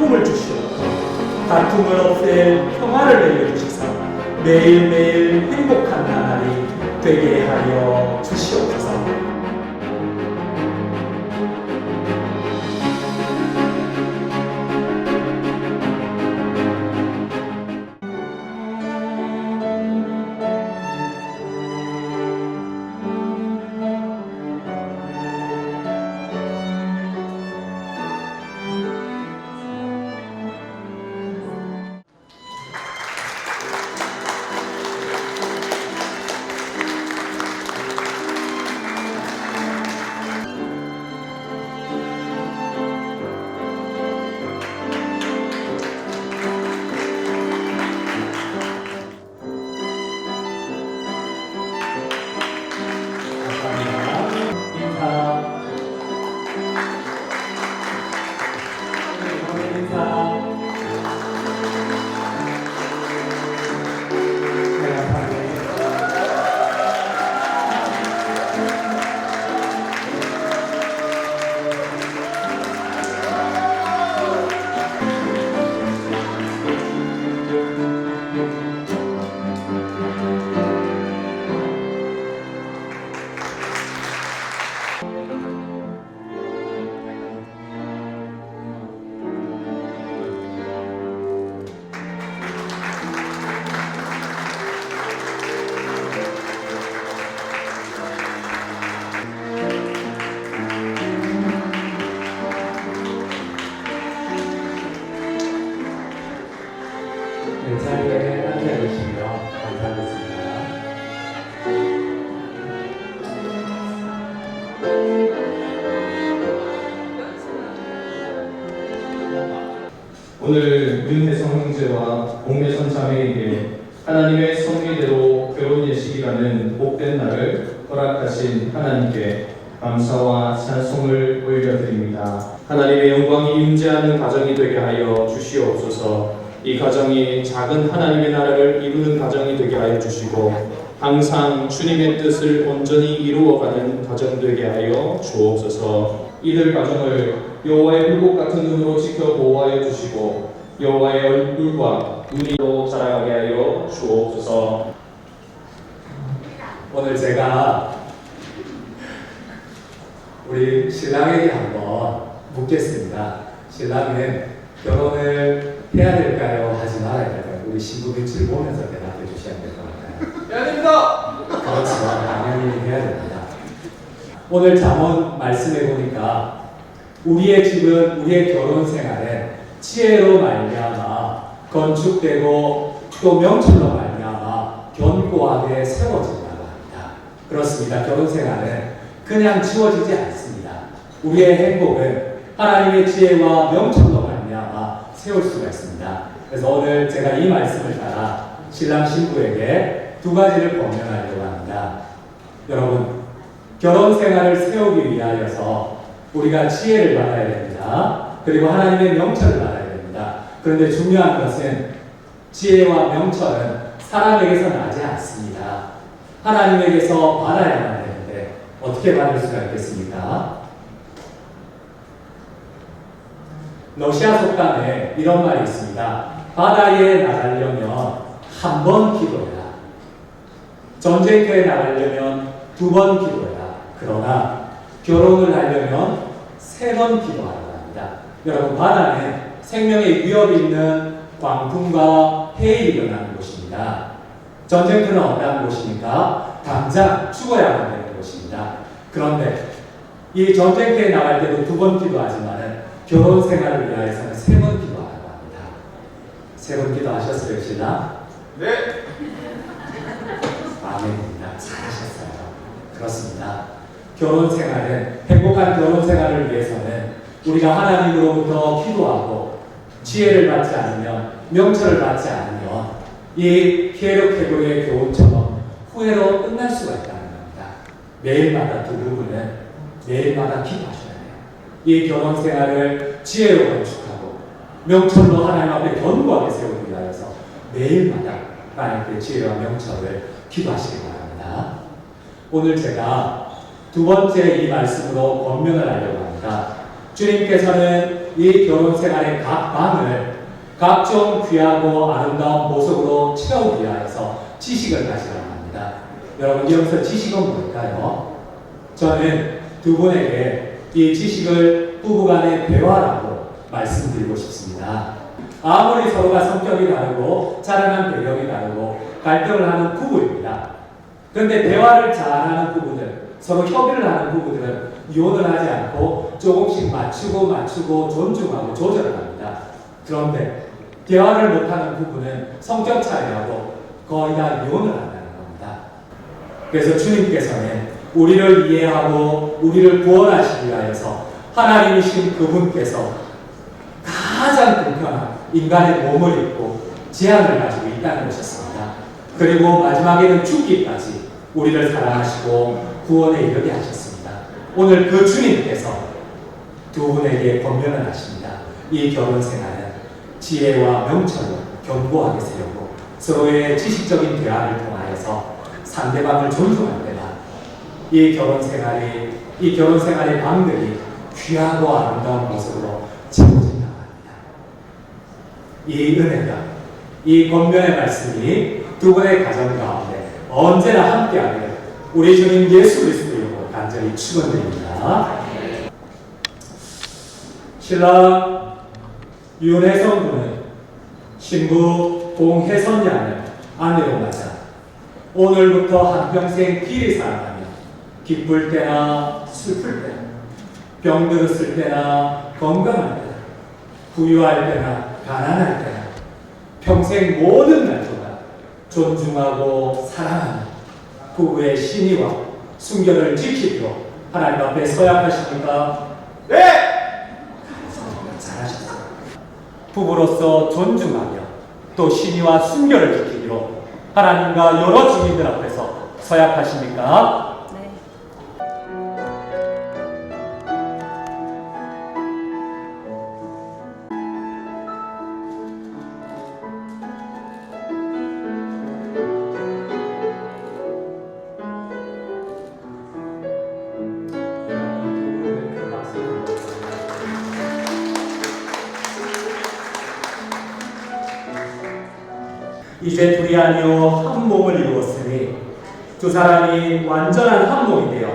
기쁨을 주시옵고 다툼을 없앨 평화를 내려주시사 매일매일 행복한 나날이 되게 하여 주시옵소서. 오늘 윤혜성 형제와 공매선 자매에게 하나님의 성리대로 결혼 예식이라는 복된 날을 허락하신 하나님께 감사와 찬송을 올려드립니다. 하나님의 영광이 임재하는 가정이 되게 하여 주시옵소서. 이 가정이 작은 하나님의 나라를 이루는 가정이 되게 하여 주시고 항상 주님의 뜻을 온전히 이루어가는 가정 되게 하여 주옵소서. 이들 가정을 여호와의 불꽃 같은 눈으로 지켜 보호하여 주시고 여호와의 얼굴과 눈이로 자라가게 하여 주옵소서. 오늘 제가 우리 신랑에게 한번 묻겠습니다. 신랑은 결혼을 해야 될까요? 하지 말아야 될까요? 우리 신부 빛을 보면서 대답해 주셔야 될 것 같아요. 해야 됩니다. 됩니다. 오늘 잠언 말씀해 보니까 우리의 집은 우리의 결혼 생활은 지혜로 말미암아 건축되고 또 명철로 말미암아 견고하게 세워진다고 합니다. 그렇습니다. 결혼 생활은 그냥 지워지지 않습니다. 우리의 행복은 하나님의 지혜와 명철로 말미암아 세울 수가 있습니다. 그래서 오늘 제가 이 말씀을 따라 신랑 신부에게 두 가지를 권면하려고 합니다. 여러분, 결혼 생활을 세우기 위하여서 우리가 지혜를 받아야 됩니다. 그리고 하나님의 명철을 받아야 됩니다. 그런데 중요한 것은 지혜와 명철은 사람에게서 나지 않습니다. 하나님에게서 받아야만 되는데 어떻게 받을 수가 있겠습니까? 러시아 속담에 이런 말이 있습니다. 바다에 나가려면 한 번 기도해라. 전쟁터에 나가려면 두 번 기도해라. 그러나 결혼을 하려면 세 번 기도하라고 합니다. 여러분 바다는 생명의 위협이 있는 광풍과 해일이 일어나는 곳입니다. 전쟁터는 어떠한 곳입니까? 당장 죽어야만 되는 곳입니다. 그런데 이 전쟁터에 나갈 때도 두 번 기도하지만은 결혼 생활을 위하여서는 세 번 기도하라고 합니다. 세 번 기도하셨어요, 신랑? 네. 아멘입니다. 잘하셨어요. 그렇습니다. 결혼 생활은 행복한 결혼 생활을 위해서는 우리가 하나님으로부터 기도하고 지혜를 받지 않으면 명철을 받지 않으면 이 피에로 캐고의 교훈처럼 후회로 끝날 수가 있다는 겁니다. 매일마다 두 부부는 매일마다 기도하셔야 돼요. 이 결혼 생활을 지혜로 건축하고 명철로 하나님 앞에 견고하게 세우기 위하여서 매일마다 하나님께 지혜와 명철을 기도하시기 바랍니다. 오늘 제가 두 번째 이 말씀으로 권면을 하려고 합니다. 주님께서는 이 결혼 생활의 각 방을 각종 귀하고 아름다운 모습으로 채우기 위하여서 지식을 가지라고 합니다. 여러분 여기서 지식은 뭘까요? 저는 두 분에게 이 지식을 부부간의 대화라고 말씀드리고 싶습니다. 아무리 서로가 성격이 다르고 자라난 배경이 다르고 갈등을 하는 부부입니다. 그런데 대화를 잘하는 부부들, 서로 협의를 하는 부부들은 이혼을 하지 않고 조금씩 맞추고 맞추고 존중하고 조절을 합니다. 그런데 대화를 못하는 부부는 성격 차이하고 거의 다 이혼을 한다는 겁니다. 그래서 주님께서는 우리를 이해하고 우리를 구원하시기 위하여서 하나님이신 그분께서 가장 불편한 인간의 몸을 입고 제한을 가지고 이 땅에 오셨습니다. 그리고 마지막에는 죽기까지 우리를 사랑하시고 구원에 이르게 하셨습니다. 오늘 그 주님께서 두 분에게 권면을 하십니다. 이 결혼 생활은 지혜와 명철로 견고하게 세우고 서로의 지식적인 대화를 통하여서 상대방을 존중할 때나 이 결혼 생활이 이 결혼 생활의 방들이 귀하고 아름다운 모습으로 채워진다고 합니다. 이 은혜가 이 권면의 말씀이 두 분의 가정 가운데 언제나 함께하길 우리 주님 예수 그리스도 이름으로 간절히 축원드립니다. 신랑 윤혜성 군은 신부 공혜선 양을 아내로 맞아 오늘부터 한평생 길이 살아가며 기쁠 때나 슬플 때나 병들었을 때나 건강할 때나 부유할 때나 가난할 때나 평생 모든 날 동안 존중하고 사랑하는 부부의 신의와 순결을 지키기로 하나님 앞에 서약하십니까? 네! 잘하셨어요. 부부로서 존중하며 또 신의와 순결을 지키기로 하나님과 여러 주민들 앞에서 서약하십니까? 이제 둘이 아니요 한 몸을 이루었으니 두 사람이 완전한 한 몸이 되어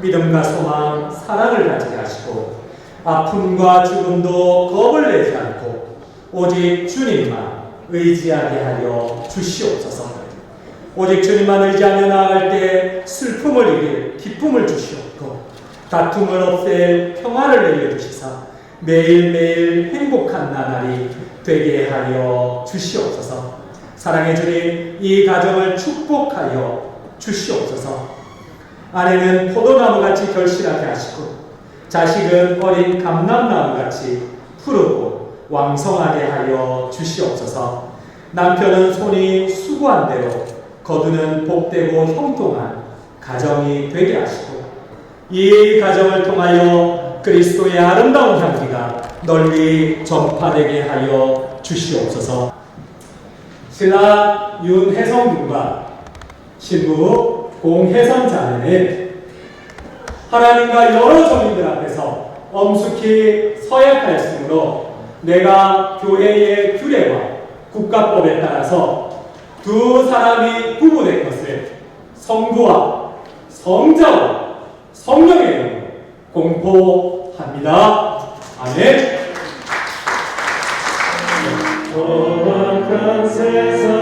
믿음과 소망, 사랑을 가지게 하시고 아픔과 죽음도 겁을 내지 않고 오직 주님만 의지하게 하여 주시옵소서. 오직 주님만 의지하며 나아갈 때 슬픔을 이길 기쁨을 주시옵고 다툼을 없앨 평화를 내려주시사 매일매일 행복한 나날이 되게 하여 주시옵소서. 사랑해 주님 이 가정을 축복하여 주시옵소서. 아내는 포도나무 같이 결실하게 하시고 자식은 어린 감람나무 같이 푸르고 왕성하게 하여 주시옵소서. 남편은 손이 수고한 대로 거두는 복되고 형통한 가정이 되게 하시고 이 가정을 통하여 그리스도의 아름다운 향기가 널리 전파되게 하여 주시옵소서. 신랑 윤혜성 군과 신부 공혜선 자매는 하나님과 여러 종인들 앞에서 엄숙히 서약하였으므로 내가 교회의 규례와 국가법에 따라서 두 사람이 부부된 것을 성부와 성자와 성령의 이름으로 공포합니다. 아멘. dança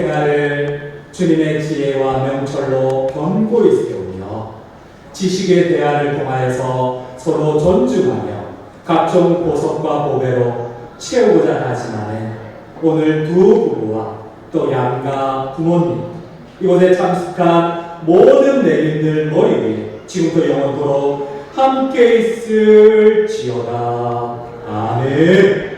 생활을 주님의 지혜와 명철로 견고히 세우며 지식의 대안을 통하여서 서로 존중하며 각종 보석과 보배로 채우고자 하지만 오늘 두 부부와 또 양가 부모님 이곳에 참석한 모든 내빈들 머리 위에 지금부터 영원토록 함께 있을지어다. 아멘.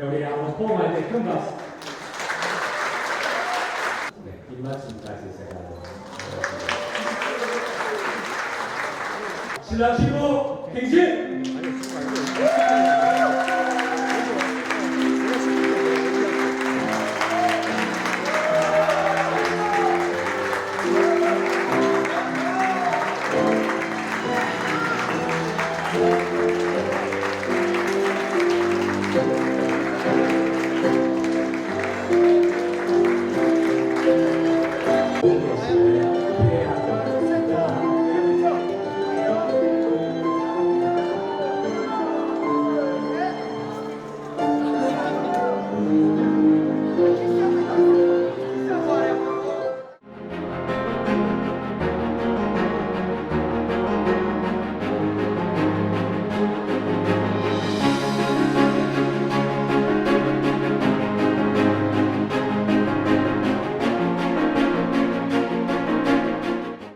여기 한번 포옹할 때큰 박수. 네, 입맞춤까지 제가. 신랑 친구 행진!